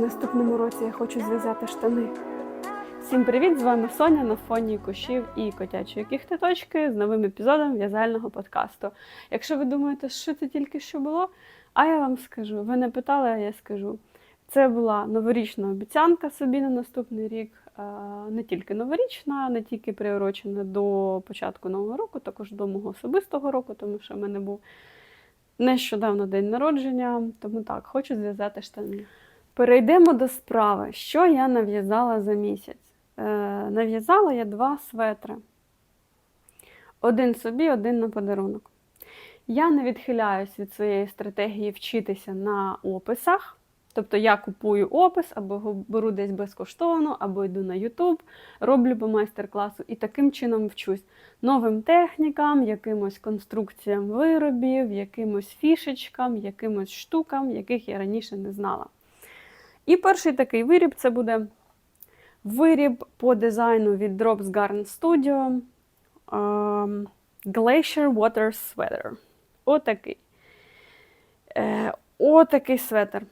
наступному році я хочу зв'язати штани. Всім привіт! З вами Соня на фоні кущів і котячої кіхтеточки з новим епізодом в'язального подкасту. Якщо ви думаєте, що це тільки що було, а я вам скажу. Ви не питали, а я скажу. Це була новорічна обіцянка собі на наступний рік. Не тільки новорічна, не тільки приурочена до початку нового року, також до мого особистого року, тому що в мене був нещодавно день народження. Тому так, хочу зв'язати штани. Перейдемо до справи. Що я нав'язала за місяць? Е, нав'язала я два светри. Один собі, один на подарунок. Я не відхиляюсь від своєї стратегії вчитися на описах. Тобто я купую опис, або беру десь безкоштовно, або йду на YouTube, роблю по майстер-класу і таким чином вчусь новим технікам, якимось конструкціям виробів, якимось фішечкам, якимось штукам, яких я раніше не знала. І перший такий виріб це буде виріб по дизайну від Drops Garn Studio ем, Glacier Water Sweater. Отакий. Е, отакий светр.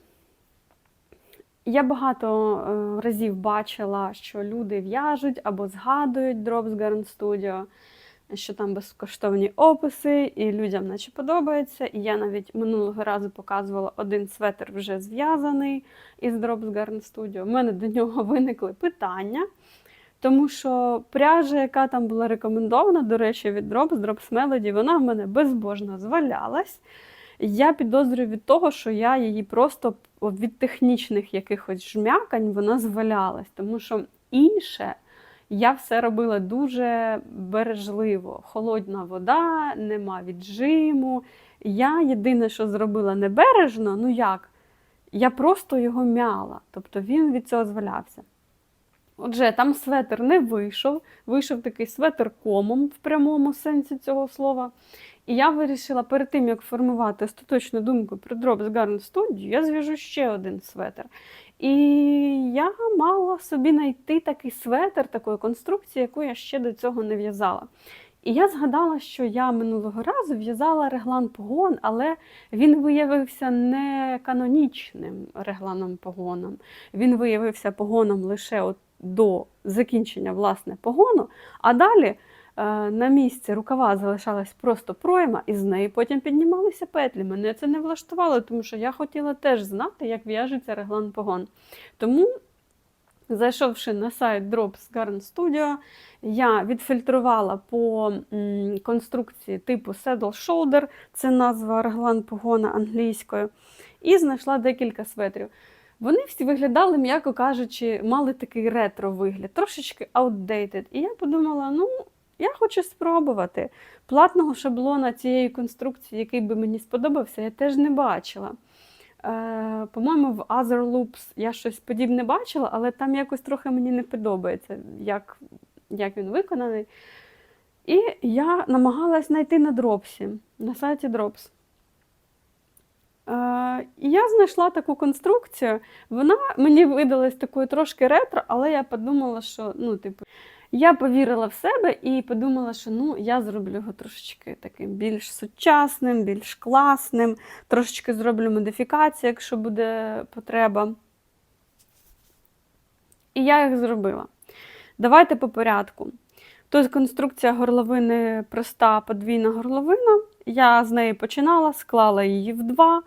Я багато е, разів бачила, що люди в'яжуть або згадують Drops Garn Studio, що там безкоштовні описи, і людям наче подобається. І я навіть минулого разу показувала один светр вже зв'язаний із Drops Garn Studio. У мене до нього виникли питання. Тому що пряжа, яка там була рекомендована, до речі, від Drops, Drops Melody, вона в мене безбожно звалялась. Я підозрюю від того, що я її просто від технічних якихось жмякань вона звалялась. Тому що інше я все робила дуже бережливо. Холодна вода, нема віджиму. Я єдине, що зробила небережно, ну як? Я просто його мяла. Тобто він від цього звалявся. Отже, там светр не вийшов, вийшов такий светр комом в прямому сенсі цього слова. І я вирішила перед тим, як формувати остаточну думку про Drops Garn Studio, я зв'яжу ще один светр. І я мала собі знайти такий светр, такої конструкції, яку я ще до цього не в'язала. І я згадала, що я минулого разу в'язала реглан погон, але він виявився не канонічним регланом погоном. Він виявився погоном лише от до закінчення власне погону, а далі на місці рукава залишалась просто пройма, і з неї потім піднімалися петлі. Мене це не влаштувало, тому що я хотіла теж знати, як в'яжеться реглан погон. Тому, зайшовши на сайт Drops Garn Studio, я відфільтрувала по конструкції типу Saddle Shoulder, це назва реглан погона англійською, і знайшла декілька светрів. Вони всі виглядали, м'яко кажучи, мали такий ретро-вигляд, трошечки outdated. І я подумала, ну, я хочу спробувати. Платного шаблона цієї конструкції, який би мені сподобався, я теж не бачила. Е, По-моєму, в Other Loops я щось подібне бачила, але там якось трохи мені не подобається, як, як він виконаний. І я намагалась знайти на дропсі, на сайті Drops. Е, І я знайшла таку конструкцію. Вона мені видалась такою трошки ретро, але я подумала, що ну, типу, я повірила в себе і подумала, що ну, я зроблю його трошечки таким більш сучасним, більш класним, трошечки зроблю модифікацію, якщо буде потреба. І я їх зробила. Давайте по порядку. Тут конструкція горловини проста подвійна горловина. Я з неї починала, склала її в два,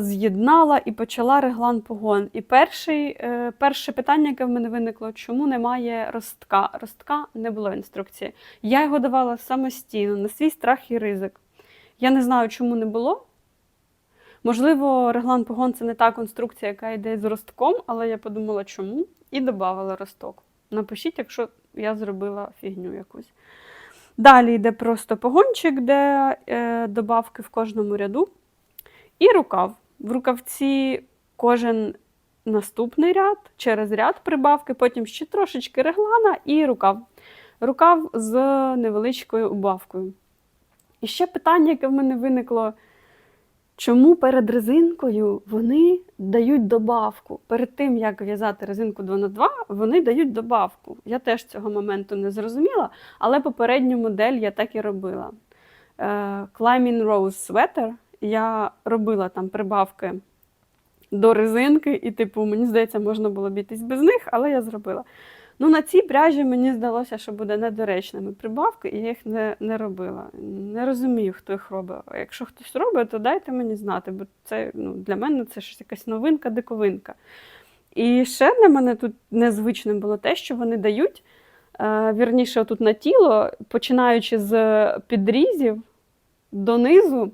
з'єднала і почала реглан погон. І перший, е, перше питання, яке в мене виникло, чому немає ростка. Ростка не було інструкції. Я його давала самостійно, на свій страх і ризик. Я не знаю, чому не було. Можливо, реглан погон це не та конструкція, яка йде з ростком, але я подумала, чому, і додавала росток. Напишіть, якщо я зробила фігню якусь. Далі йде просто погончик, де е, добавки в кожному ряду. І рукав. В рукавці кожен наступний ряд, через ряд прибавки, потім ще трошечки реглана і рукав. Рукав з невеличкою убавкою. І ще питання, яке в мене виникло. Чому перед резинкою вони дають добавку? Перед тим, як в'язати резинку 2 на 2 вони дають добавку. Я теж цього моменту не зрозуміла, але попередню модель я так і робила. Е, Climbing Rose Sweater я робила там прибавки до резинки, і, типу, мені здається, можна було обійтись без них, але я зробила. Ну, на цій пряжі мені здалося, що буде недоречними прибавки, і я їх не, не робила. Не розумію, хто їх робить. Якщо хтось робить, то дайте мені знати, бо це ну, для мене це щось якась новинка, диковинка. І ще для мене тут незвичним було те, що вони дають, е, вірніше, тут на тіло, починаючи з підрізів донизу,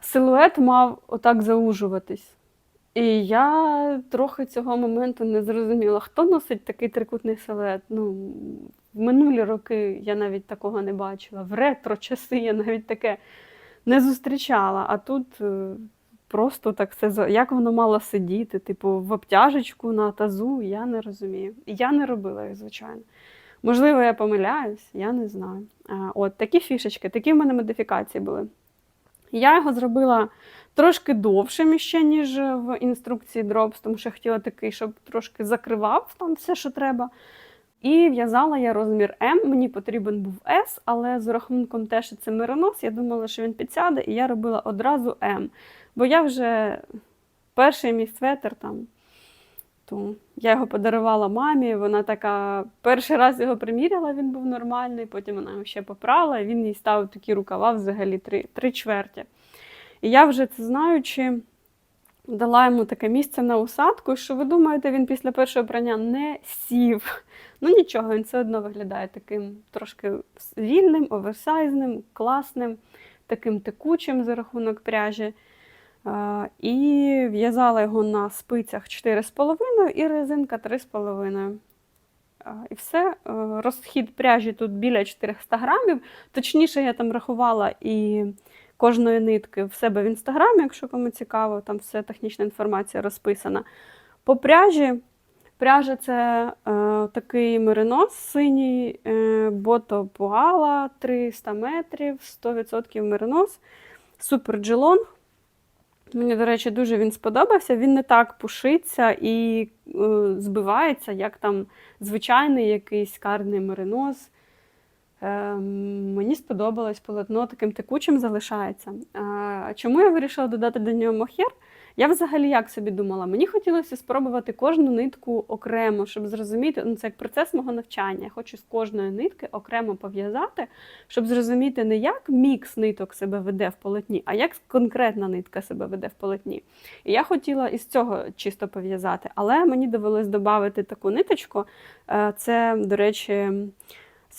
силует мав отак заужуватись. І я трохи цього моменту не зрозуміла, хто носить такий трикутний силует. Ну, в минулі роки я навіть такого не бачила. В ретро часи я навіть таке не зустрічала. А тут е, просто так все як воно мало сидіти, типу, в обтяжечку на тазу, я не розумію. І я не робила їх, звичайно. Можливо, я помиляюсь, я не знаю. От такі фішечки, такі в мене модифікації були. Я його зробила трошки довшим ще, ніж в інструкції Drops, тому що я хотіла такий, щоб трошки закривав там все, що треба. І в'язала я розмір М. Мені потрібен був С, але з рахунком те, що це миронос, я думала, що він підсяде, і я робила одразу М. Бо я вже перший мій светр там. То я його подарувала мамі. Вона така перший раз його приміряла, він був нормальний, потім вона його ще попрала, і він їй ставив такі рукава взагалі три, три чверті. І я вже це знаючи, дала йому таке місце на усадку, що ви думаєте, він після першого прання не сів. Ну нічого, він все одно виглядає таким трошки вільним, оверсайзним, класним, таким текучим за рахунок пряжі. І в'язала його на спицях 4,5 і резинка 3,5. Е, І все. Е, Розхід пряжі тут біля 400 грамів. Точніше, я там рахувала і кожної нитки в себе в інстаграмі, якщо кому цікаво, там все технічна інформація розписана. По пряжі. Пряжа це е, такий меринос синій, е, бото пугала 300 метрів, 100% меринос, супер джелонг. Мені, до речі, дуже він сподобався. Він не так пушиться і е, збивається, як там звичайний якийсь карний меринос. Е, мені сподобалось полотно таким текучим залишається. Е, чому я вирішила додати до нього мохер? Я взагалі як собі думала, мені хотілося спробувати кожну нитку окремо, щоб зрозуміти, ну це як процес мого навчання. Я хочу з кожної нитки окремо пов'язати, щоб зрозуміти не як мікс ниток себе веде в полотні, а як конкретна нитка себе веде в полотні. І я хотіла із цього чисто пов'язати, але мені довелось додати таку ниточку. Е, Це, до речі,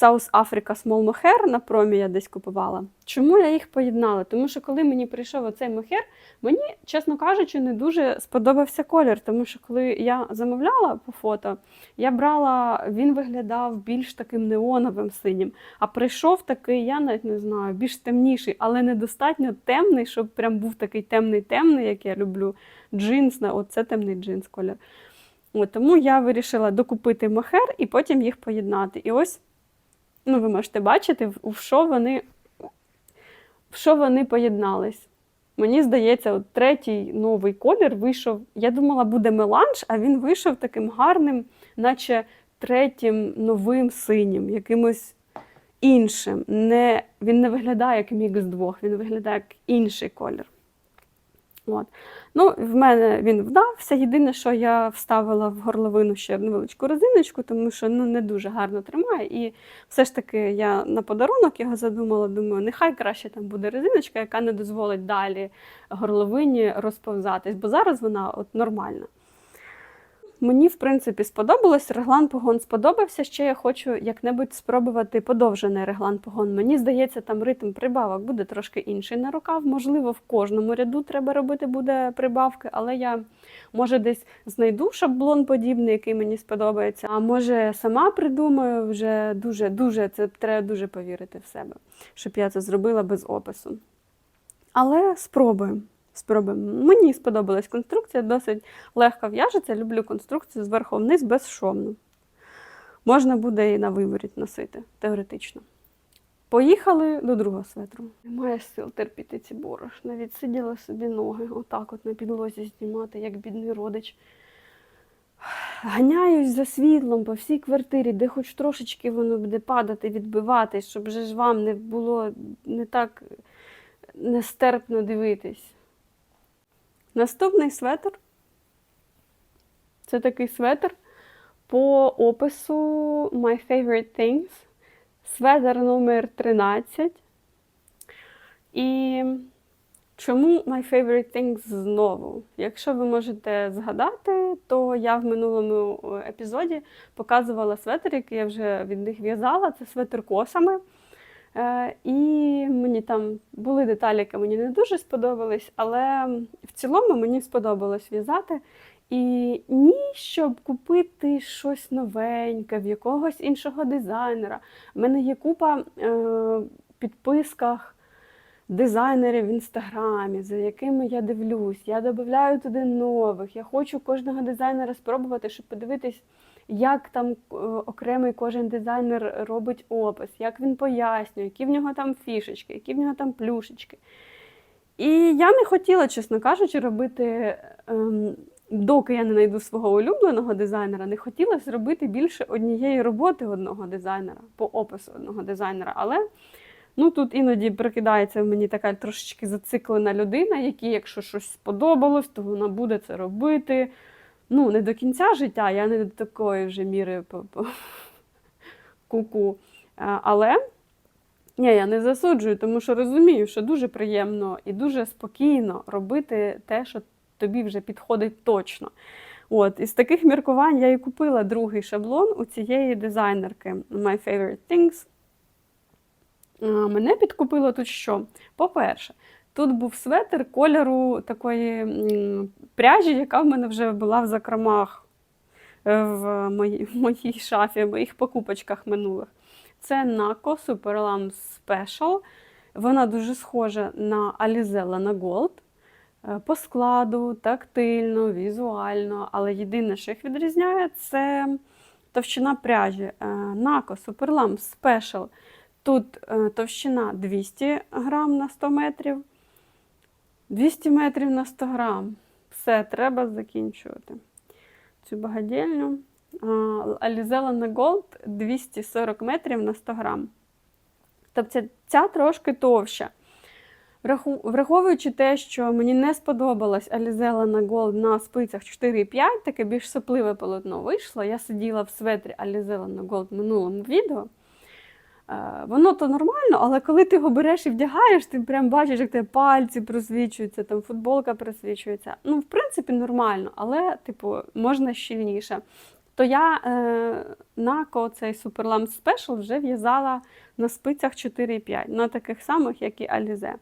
South Africa Small Mohair на промі я десь купувала. Чому я їх поєднала? Тому що коли мені прийшов оцей мохер, мені, чесно кажучи, не дуже сподобався колір. Тому що коли я замовляла по фото, я брала, він виглядав більш таким неоновим синім. А прийшов такий, я навіть не знаю, більш темніший, але недостатньо темний, щоб прям був такий темний-темний, як я люблю. Джинс, оце темний джинс колір. Тому я вирішила докупити мохер і потім їх поєднати. І ось ну, ви можете бачити, в- що вони, в що вони поєднались. Мені здається, от третій новий колір вийшов. Я думала, буде меланж, а він вийшов таким гарним, наче третім новим синім, якимось іншим. Не, він не виглядає як мікс двох, він виглядає як інший колір. От. Ну, в мене він вдався. Єдине, що я вставила в горловину ще невеличку резиночку, тому що ну, не дуже гарно тримає. І все ж таки я на подарунок його задумала. Думаю, нехай краще там буде резиночка, яка не дозволить далі горловині розповзатись, бо зараз вона от нормальна. Мені, в принципі, сподобалось. Реглан погон сподобався. Ще я хочу як-небудь спробувати подовжений реглан погон. Мені здається, там ритм прибавок буде трошки інший на рукав. Можливо, в кожному ряду треба робити буде прибавки, але я може десь знайду шаблон подібний, який мені сподобається. А може сама придумаю вже дуже, дуже це треба дуже повірити в себе, щоб я це зробила без опису. Але спробуємо. Спробуємо. Мені сподобалась конструкція, досить легко в'яжеться. Люблю конструкцію зверху вниз безшовно. Можна буде і на виворіт носити, теоретично. Поїхали до другого светру. Немає сил терпіти ці борошна. Відсиділа собі ноги, отак от на підлозі знімати, як бідний родич. Ганяюсь за світлом по всій квартирі, де хоч трошечки воно буде падати, відбиватись, щоб же ж вам не було не так нестерпно дивитись. Наступний светр. Це такий светр по опису My Favorite Things. Светр номер 13. І чому My Favorite Things знову? Якщо ви можете згадати, то я в минулому е, епізоді показувала светр, який я вже від них в'язала. Це светр косами. Е, І мені там були деталі, які мені не дуже сподобались, але в цілому мені сподобалось в'язати. І ні, щоб купити щось новеньке в якогось іншого дизайнера. У мене є купа е, підписках дизайнерів в інстаграмі, за якими я дивлюсь. Я додаю туди нових. Я хочу кожного дизайнера спробувати, щоб подивитись, як там е, окремий кожен дизайнер робить опис, як він пояснює, які в нього там фішечки, які в нього там плюшечки. І я не хотіла, чесно кажучи, робити, ем, доки я не знайду свого улюбленого дизайнера, не хотіла зробити більше однієї роботи одного дизайнера, по опису одного дизайнера. Але ну, тут іноді прикидається в мені така трошечки зациклена людина, якій, якщо щось сподобалось, то вона буде це робити. Ну, не до кінця життя, я не до такої вже міри ку-ку. Але ні, я не засуджую, тому що розумію, що дуже приємно і дуже спокійно робити те, що тобі вже підходить точно. От, із таких міркувань я і купила другий шаблон у цієї дизайнерки My Favorite Things. Мене підкупило тут що? По-перше, тут був светр кольору такої пряжі, яка в мене вже була в закромах е, в моїй, в моїй шафі, в моїх покупочках минулих. Це Naco Superlam Special. Вона дуже схожа на Alizella на Gold. Е, По складу, тактильно, візуально, але єдине, що їх відрізняє, це товщина пряжі. Е, Naco Superlam Special. Тут е, товщина 200 грам на 100 метрів, 200 метрів на 100 грам. Все, треба закінчувати цю багадільню. Alizella на Gold 240 метрів на 100 грам. Тобто ця трошки товща. Враховуючи те, що мені не сподобалась Alizella на Gold на спицях 4,5, таке більш сопливе полотно вийшло. Я сиділа в светрі Alizella на Gold в минулому відео. Е, Воно то нормально, але коли ти його береш і вдягаєш, ти прям бачиш, як тебе пальці просвічуються, там футболка просвічується. Ну, в принципі, нормально, але, типу, можна щільніше. То я е, на ко- цей Superlamp Special вже в'язала на спицях 4,5, на таких самих, як і Alize.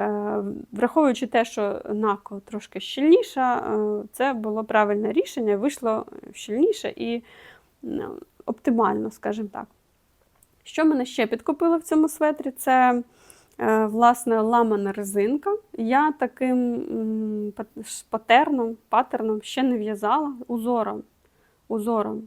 Е, враховуючи те, що нако трошки щільніша, е, це було правильне рішення, вийшло щільніше і ну, оптимально, скажімо так. Що мене ще підкупило в цьому светрі? Це е, власне ламана резинка. Я таким патерном, патерном ще не в'язала узором. узором.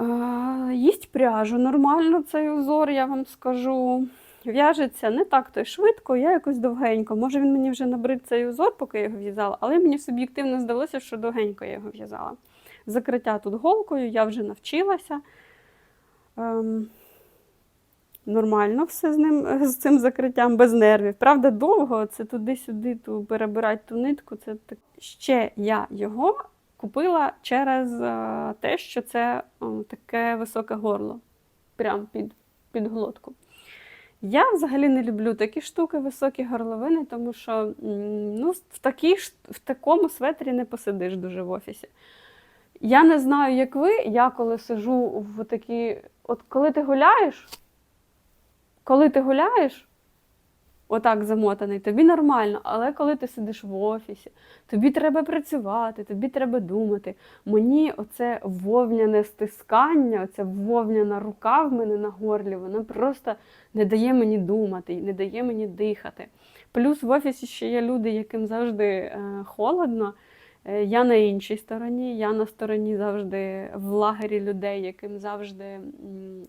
Е, Їсть пряжу нормально цей узор, я вам скажу. В'яжеться не так то й швидко, я якось довгенько. Може, він мені вже набрид цей узор, поки я його в'язала, але мені суб'єктивно здалося, що довгенько я його в'язала. Закриття тут голкою, я вже навчилася. Ем, нормально все з ним, з цим закриттям, без нервів. Правда, довго це туди-сюди, ту перебирати ту нитку. Це так. Ще я його купила через е, те, що це таке високе горло, прям під, під глотку. Я взагалі не люблю такі штуки, високі горловини, тому що ну, в, такій, в такому светрі не посидиш дуже в офісі. Я не знаю, як ви, я коли сижу в такі. От коли ти гуляєш, коли ти гуляєш, отак замотаний, тобі нормально, але коли ти сидиш в офісі, тобі треба працювати, тобі треба думати. Мені оце вовняне стискання, оця вовняна рука в мене на горлі, вона просто не дає мені думати, не дає мені дихати. Плюс в офісі ще є люди, яким завжди е, холодно. Е, Я на іншій стороні, я на стороні завжди в лагері людей, яким завжди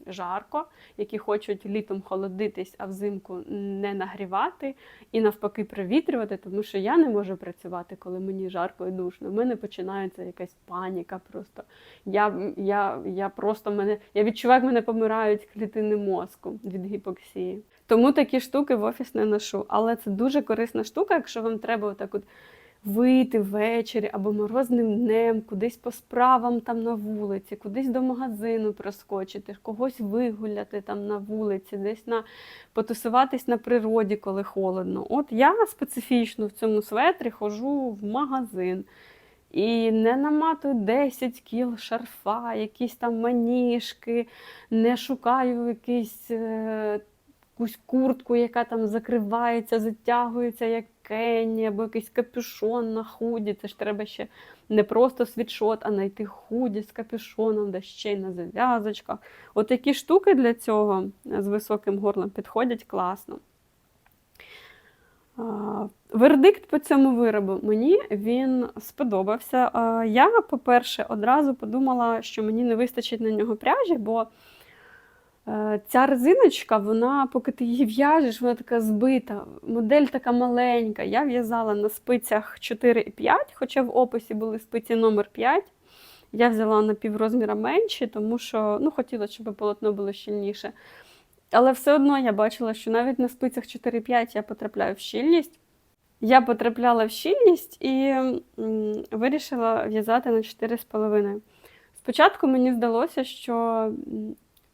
жарко, які хочуть літом холодитись, а взимку не нагрівати і навпаки провітрювати, тому що я не можу працювати, коли мені жарко і душно. У мене починається якась паніка. Просто я, я, я просто мене я відчуваю, як мене помирають клітини мозку від гіпоксії. Тому такі штуки в офіс не ношу. Але це дуже корисна штука, якщо вам треба отак от вийти ввечері або морозним днем, кудись по справам там на вулиці, кудись до магазину проскочити, когось вигуляти там на вулиці, десь на потусуватись на природі, коли холодно. От я специфічно в цьому светрі ходжу в магазин. І не наматую 10 кіл шарфа, якісь там маніжки, не шукаю е, якусь куртку, яка там закривається, затягується, як кені, або якийсь капюшон на худі. Це ж треба ще не просто світшот, а знайти худі з капюшоном, да ще й на зав'язочках. От такі штуки для цього з високим горлом підходять класно. Вердикт по цьому виробу мені він сподобався. Я, по-перше, одразу подумала, що мені не вистачить на нього пряжі, бо е, ця резиночка, вона, поки ти її в'яжеш, вона така збита. Модель така маленька. Я в'язала на спицях 4 і 5, хоча в описі були спиці номер 5. Я взяла на піврозміра менші, тому що ну, хотіла, щоб полотно було щільніше. Але все одно я бачила, що навіть на спицях 4-5 я потрапляю в щільність. Я потрапляла в щільність і вирішила в'язати на 4,5. Спочатку мені здалося, що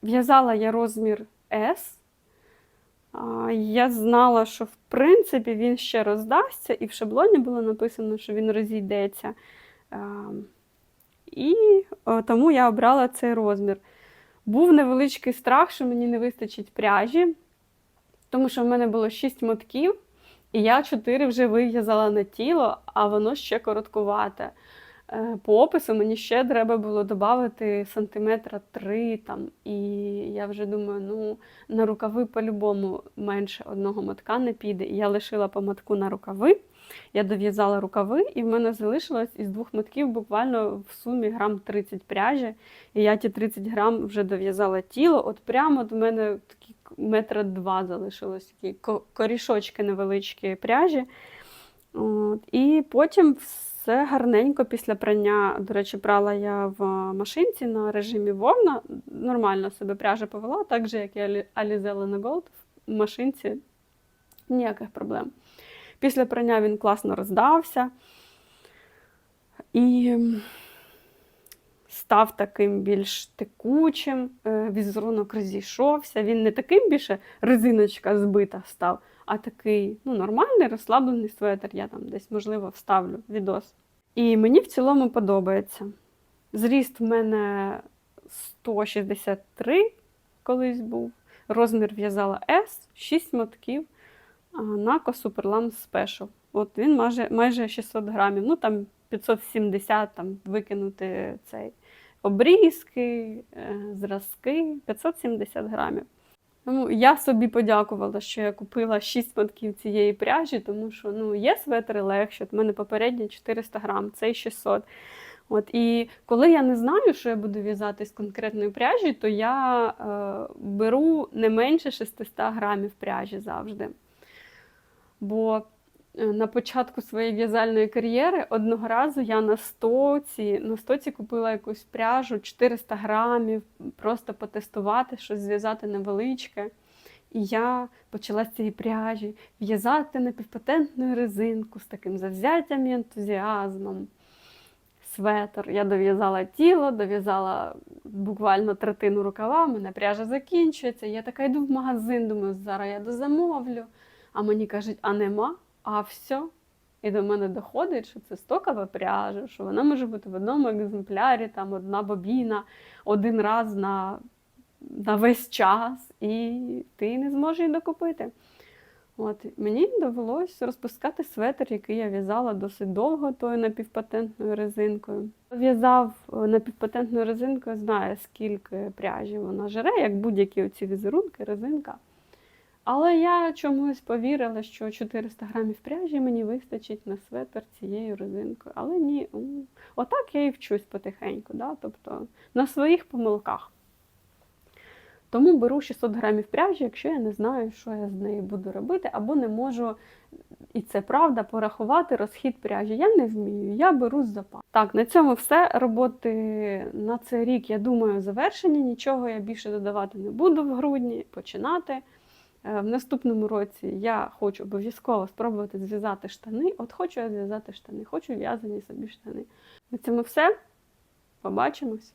в'язала я розмір S. Я знала, що в принципі він ще роздасться, і в шаблоні було написано, що він розійдеться. І тому я обрала цей розмір. Був невеличкий страх, що мені не вистачить пряжі, тому що в мене було 6 мотків, і я 4 вже вив'язала на тіло, а воно ще короткувате. Е, По опису мені ще треба було додати сантиметра 3 там, і я вже думаю, ну на рукави по-любому менше одного мотка не піде. І я лишила по мотку на рукави. Я дов'язала рукави, і в мене залишилось із двох мотків буквально в сумі грам 30 пряжі. І я ті 30 грам вже дов'язала тіло. От прямо до мене такі метра два залишилось, такі корішочки невеличкі пряжі. От. І потім все гарненько після прання. До речі, прала я в машинці на режимі вовна. Нормально себе пряжа повела, так же, як і Алі- Alize Elena Gold в машинці. Ніяких проблем. Після прання він класно роздався і став таким більш текучим, е, візерунок розійшовся. Він не таким більше резиночка збита став, а такий ну, нормальний, розслаблений светр. Я там десь, можливо, вставлю відос. І мені в цілому подобається. Зріст в мене 163 колись був. Розмір в'язала S, 6 мотків на Superlam Special. От він майже, майже 600 грамів. Ну там 570 там викинути цей обрізки, е, зразки 570 грамів. Тому я собі подякувала, що я купила 6 мотків цієї пряжі, тому що ну, є светри легші. У мене попередні 400 грам, цей 600. От, і коли я не знаю, що я буду в'язати з конкретної пряжі, то я е, беру не менше 600 грамів пряжі завжди. Бо на початку своєї в'язальної кар'єри одного разу я на стоці, на стоці купила якусь пряжу 400 грамів, просто потестувати, щось зв'язати невеличке. І я почала з цієї пряжі в'язати напівпатентну резинку з таким завзяттям і ентузіазмом. Светр. Я дов'язала тіло, дов'язала буквально третину рукава, мене пряжа закінчується. Я така йду в магазин, думаю, зараз я дозамовлю. А мені кажуть, а нема, а все. І до мене доходить, що це стокова пряжа, що вона може бути в одному екземплярі, там одна бобіна, один раз на, на весь час, і ти не зможеш її докупити. От, мені довелось розпускати светр, який я в'язала досить довго, тою напівпатентною резинкою. В'язав е, напівпатентною резинкою, знає, скільки пряжі вона жере, як будь-які оці візерунки, резинка. Але я чомусь повірила, що 400 грамів пряжі мені вистачить на светр цією резинкою. Але ні, отак я і вчусь потихеньку, да? тобто на своїх помилках. Тому беру 600 грамів пряжі, якщо я не знаю, що я з нею буду робити, або не можу, і це правда, порахувати розхід пряжі. Я не вмію, я беру з запасу. Так, на цьому все. Роботи на цей рік, я думаю, завершені. Нічого я більше додавати не буду в грудні, починати. Е, В наступному році я хочу обов'язково спробувати зв'язати штани. От хочу я зв'язати штани, хочу в'язані собі штани. На цьому все. Побачимось.